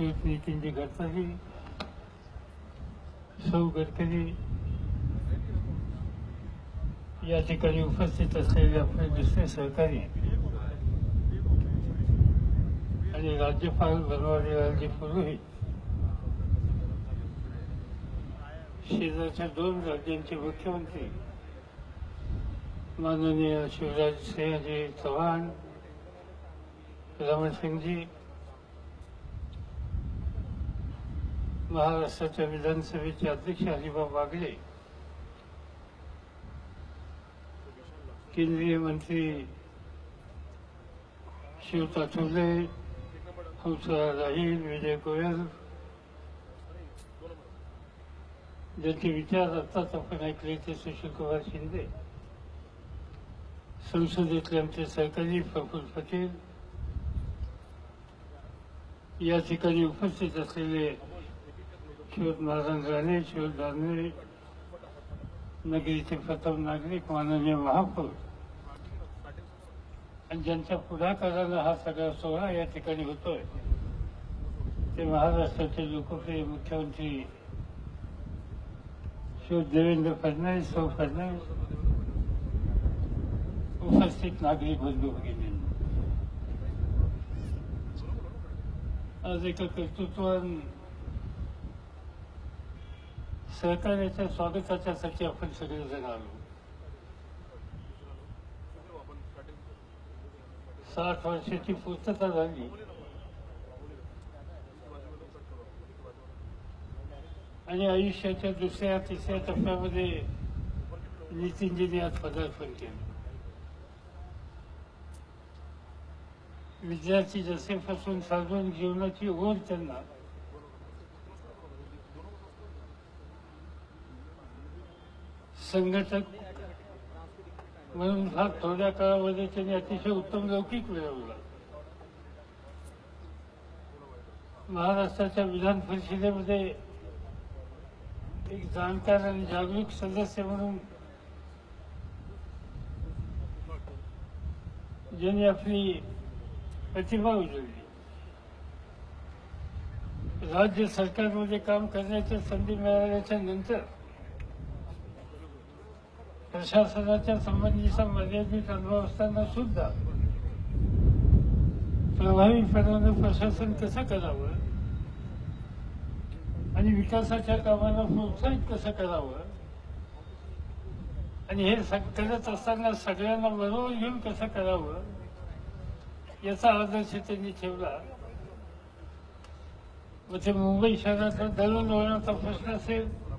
श्रीयुत नितीनजी गडकरी सौ गडकरी या ठिकाणी उपस्थित असलेले आपले दुसरे सहकारी आणि राज्यपाल बनवारीलालजी पुरोहित शेजारच्या दोन राज्यांचे मुख्यमंत्री माननीय शिवराज सिंहजी चव्हाण रमण महाराष्ट्राच्या विधानसभेचे अध्यक्ष हरिभाऊ बागडे केंद्रीय मंत्री शिव ताठवले हंसराज अहिर विजय गोयल. ज्यांचे विचार आत्ताच आपण ऐकले ते सुशीलकुमार शिंदे. संसदेतले आमचे सहकारी प्रफुल्ल पटेल. या ठिकाणी उपस्थित असलेले शिवत नारायण राणे शिवत दानवे नगरीचे प्रथम नागरिक माननीय महापौर आणि ज्यांच्या पुढाकारानं हा सगळा सोहळा या ठिकाणी होतोय ते महाराष्ट्राचे लोकप्रिय मुख्यमंत्री शिव देवेंद्र फडणवीस सौ फडणवीस उपस्थित नागरिक बंधू भगिनी आज एका कर्तृत्वान सहकार्याच्या स्वागताच्यासाठी आपण सगळेजण आलो. साठ वर्षाची पूर्तता झाली. आणि आयुष्याच्या दुसऱ्या तिसऱ्या टप्प्यामध्ये नितीनजीने आज पदार्पण केलं. विद्यार्थी जसेपासून साधून जीवनाची ओढ त्यांना संघटक म्हणून हा थोड्या काळामध्ये त्यांनी अतिशय उत्तम लौकिक मिळवला. महाराष्ट्राच्या विधान परिषदेमध्ये एक जाणकार आणि जागरूक सदस्य म्हणून ज्यांनी आपली प्रतिभा उजळली. राज्य सरकारमध्ये काम करण्याची संधी मिळाल्याच्या नंतर प्रशासनाच्या संबंधीचा मर्यादित अनुभव असताना सुद्धा प्रभावीपणानं प्रशासन कसं करावं? आणि विकासाच्या कामाला प्रोत्साहित कसं करावं? आणि हे सग- करत असताना सगळ्यांना बरोबर घेऊन कसं करावं? याचा आदर्श त्यांनी ठेवला. व ते मुंबई शहरातला दळणवळणाचा प्रश्न असेल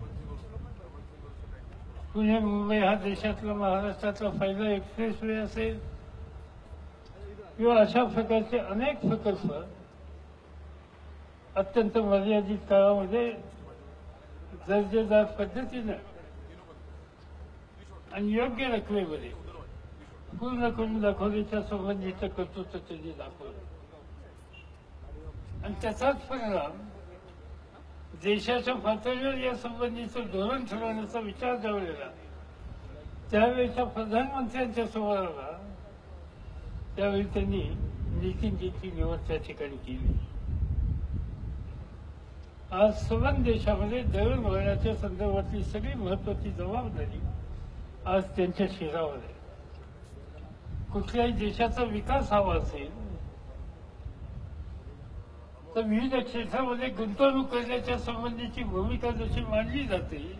पुणे मुंबई हा देशातला महाराष्ट्रातला पहिला एक्सप्रेस वे असेल. किंवा अशा प्रकारचे अनेक प्रकल्प अत्यंत मर्यादित काळामध्ये दर्जेदार पद्धतीनं आणि योग्य रकमेमध्ये पूर्ण करून दाखवण्याच्या संबंधीचं कर्तृत्व त्यांनी दाखवलं. आणि त्याचाच परिणाम देशाच्या पातळीवर या संबंधीचं धोरण ठरवण्याचा विचार ठेवलेला त्यावेळेच्या प्रधानमंत्र्यांच्या समोराला त्यावेळी त्यांनी नितीनजींची निवड त्या ठिकाणी केली. आज सवन देशामध्ये दळणवळणाच्या संदर्भातली सगळी महत्वाची जबाबदारी आज त्यांच्या शिरावर आहे. कुठल्याही देशाचा विकास हवा असेल तर विविध क्षेत्रामध्ये गुंतवणूक करण्याच्या संबंधीची भूमिका जशी मांडली जाते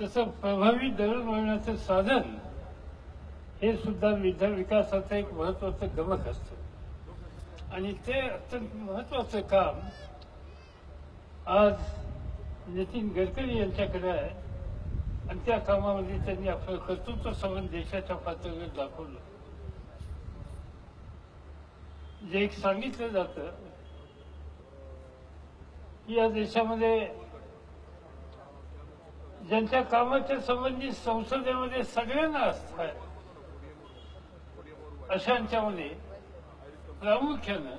तसं प्रभावी दळणवळणाचं साधन हे सुद्धा विध विकासाचं एक महत्वाचं गमक असतं. आणि ते अत्यंत महत्वाचं काम आज नितीन गडकरी यांच्याकडे आहे. आणि त्या कामामध्ये त्यांनी आपलं कर्तृत्व संबंध देशाच्या पातळीवर दाखवलं. जे एक सांगितलं जातं की या देशामध्ये ज्यांच्या कामाच्या संबंधित संसदेमध्ये सगळ्यांना आस्था आहे अशांच्यामध्ये प्रामुख्यानं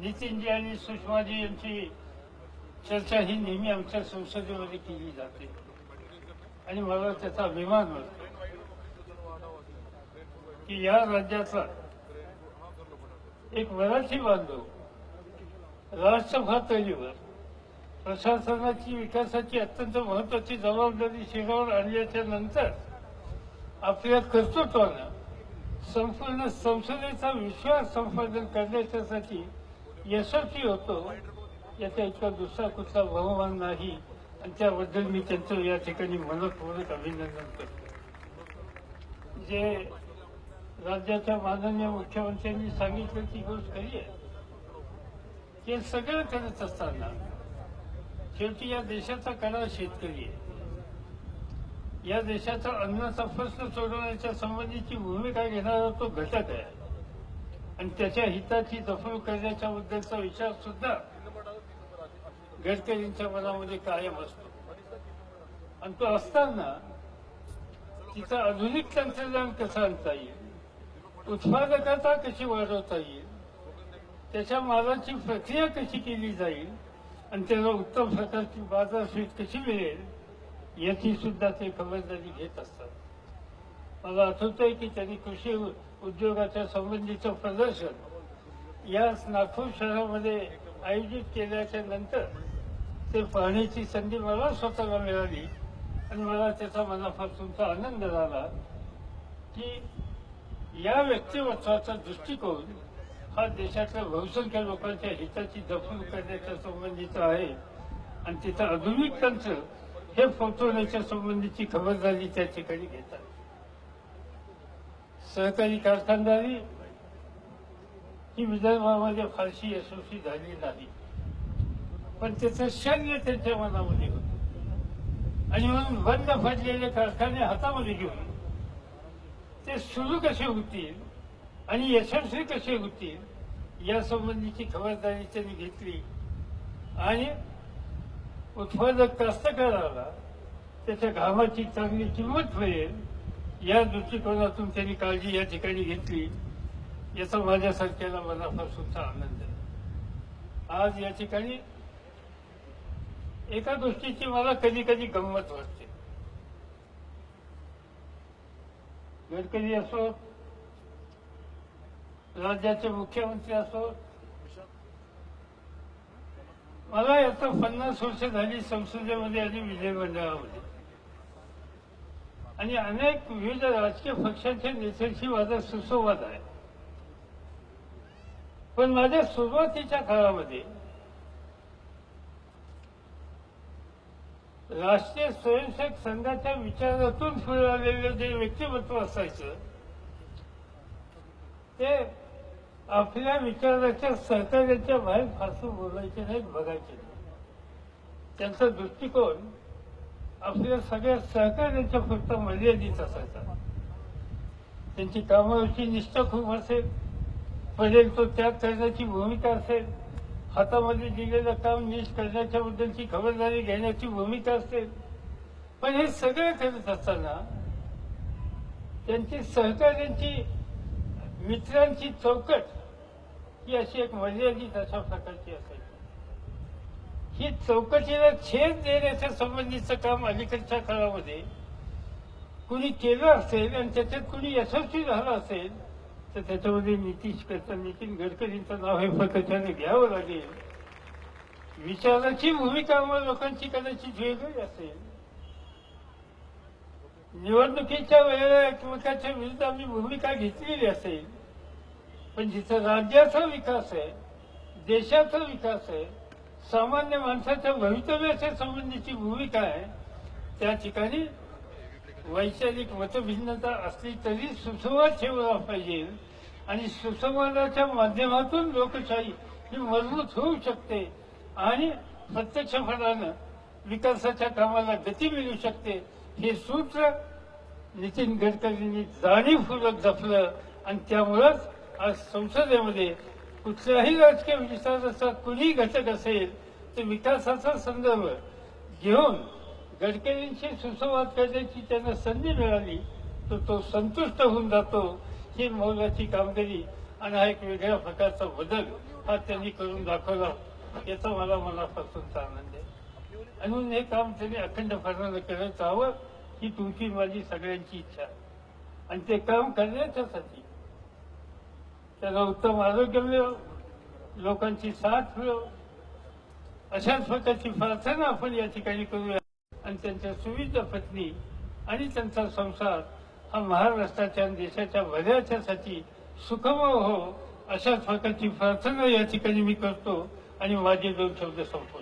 नितीनजी आणि सुषमाजी यांची चर्चा ही नेहमी आमच्या संसदेमध्ये केली जाते. आणि मला त्याचा अभिमान वाटतो की या राज्याचा एक मराठी बांधव राष्ट्रभातळीवर प्रशासनाची विकासाची अत्यंत महत्वाची जबाबदारी शिरावर आणल्याच्या नंतर आपल्या कर्तृत्वानं संपूर्ण संसदेचा विश्वास संपादन करण्याच्यासाठी यशस्वी होतो याचा इतका दुसरा कुठला बहुमान नाही. आणि त्याबद्दल मी त्यांचं या ठिकाणी मनपूर्वक अभिनंदन करतो. जे राज्याच्या माननीय मुख्यमंत्र्यांनी सांगितलं ती गोष्ट खरी आहे. हे सगळं करत असताना शेवटी या देशाचा कला शेतकरी आहे. या देशाचा अन्नाचा प्रश्न सोडवण्याच्या संबंधीची भूमिका घेणारा तो घटक आहे. आणि त्याच्या हिताची जपणूक करण्याच्या बद्दलचा विचार सुद्धा गडकरींच्या मनामध्ये कायम असतो. आणि तो असताना तिचं आधुनिक तंत्रज्ञान कसं आणता येईल? उत्पादकता कशी वाढवता येईल? त्याच्या मालाची प्रक्रिया कशी केली जाईल आणि त्याला उत्तम प्रकारची बाजारपेठ कशी मिळेल याची सुद्धा ते खबरदारी घेत असतात. मला आठवतंय की त्यांनी कृषी उद्योगाच्या संबंधीचं प्रदर्शन या नागपूर शहरामध्ये आयोजित केल्याच्यानंतर ते पाहण्याची संधी मला स्वतःला मिळाली आणि मला त्याचा मनापासूनचा आनंद झाला की या व्यक्तिमत्वाचा दृष्टिकोन हा देशातल्या बहुसंख्य लोकांच्या हिताची जपून करण्याच्या संबंधीचा आहे. आणि तिथं आधुनिक तंत्र हे पोहोचवण्याच्या संबंधीची खबरदारी त्या ठिकाणी घेतात. सहकारी कारखानदारी ही विदर्भामध्ये फारशी यशस्वी झाली नाही. पण त्याचं शल्य त्यांच्या मनामध्ये होत. आणि म्हणून बंद पडलेले कारखाने हातामध्ये घेऊन ते सुरू कसे होतील आणि यशस्वी कसे होतील? यासंबंधीची खबरदारी त्यांनी घेतली. आणि उत्पादक कास्तकाराला त्याच्या घामाची चांगली किंमत मिळेल या दृष्टिकोनातून त्यांनी काळजी या ठिकाणी घेतली. याचा माझ्यासारख्याला मनापासूनचा आनंद आहे. आज या ठिकाणी एका गोष्टीची मला कधी कधी गंमत वाटते. गडकरी असो राज्याचे मुख्यमंत्री असो. मला याचा पन्नास वर्ष झाली संसदेमध्ये आणि विधिमंडळामध्ये आणि अनेक विविध राजकीय पक्षांच्या नेत्यांशी माझा सुसंवाद आहे पण माझ्या सुरुवातीच्या काळामध्ये राष्ट्रीय स्वयंसेवक संघाच्या विचारातून पुढे जे व्यक्तिमत्व असायचं ते आपल्या विचाराच्या सहकार्याच्या बाहेर फारसं बोलायचे नाहीत बघायचे नाही. त्यांचा दृष्टिकोन आपल्या सगळ्या सहकार्याच्या फक्त मर्यादित असायचा. त्यांची कामावरची निष्ठा खूप असेल पडेल तो त्याग करण्याची भूमिका असेल हातामध्ये दिलेलं काम नीट करण्याच्या बद्दलची खबरदारी घेण्याची भूमिका असेल पण हे सगळं करत असताना त्यांची सहकार्यांची मित्रांची चौकट ही अशी एक मर्यादित अशा प्रकारची असायची. ही चौकटीला छेद देण्याच्या संबंधीचं काम अलीकडच्या काळामध्ये कुणी केलं असेल आणि त्याच्यात कुणी यशस्वी झालं असेल तर त्याच्यामध्ये नितीश करता नितीन गडकरींचं नाव हे प्रकटाने घ्यावं लागेल. विचाराची भूमिका मग लोकांची कदाचित वेगळी असेल. निवडणुकीच्या वेळेला एकमेकाच्या विरुद्ध आम्ही भूमिका घेतलेली असेल. पण जिथं राज्याचा विकास आहे देशाचा विकास आहे सामान्य माणसाच्या भवितव्याच्या संबंधीची भूमिका आहे त्या ठिकाणी वैचारिक मतभिन्नता असली तरी सुसंवाद ठेवला पाहिजे. आणि सुसंवादाच्या माध्यमातून लोकशाही ही मजबूत होऊ शकते आणि प्रत्यक्षपणानं विकासाच्या कामाला गती मिळू शकते. हे सूत्र नितीन गडकरींनी जाणीवपूर्वक जपलं आणि त्यामुळंच आज संसदेमध्ये कुठल्याही राजकीय विचाराचा कुणी घटक असेल तर विकासाचा संदर्भ घेऊन गडकरींशी सुसंवाद करण्याची त्यांना संधी मिळाली तर तो संतुष्ट होऊन जातो. ही मौलाची कामगिरी आणि हा एक वेगळ्या प्रकारचा बदल हा त्यांनी करून दाखवला याचा मला मनापासूनचा आनंद आहे. आणि म्हणून हे काम त्यांनी अखंडपणानं करत हवं ही तुमची माझी सगळ्यांची इच्छा आणि ते काम करण्याच्यासाठी त्याला उत्तम आरोग्य मिळव लोकांची साथ मिळव अशाच प्रकारची प्रार्थना आपण या ठिकाणी करूया. आणि त्यांच्या सुविध पत्नी आणि त्यांचा संसार हा महाराष्ट्राच्या आणि देशाच्या भल्याच्यासाठी सुखमय हो अशाच प्रकारची प्रार्थना या ठिकाणी मी करतो आणि माझे दोन शब्द संपतो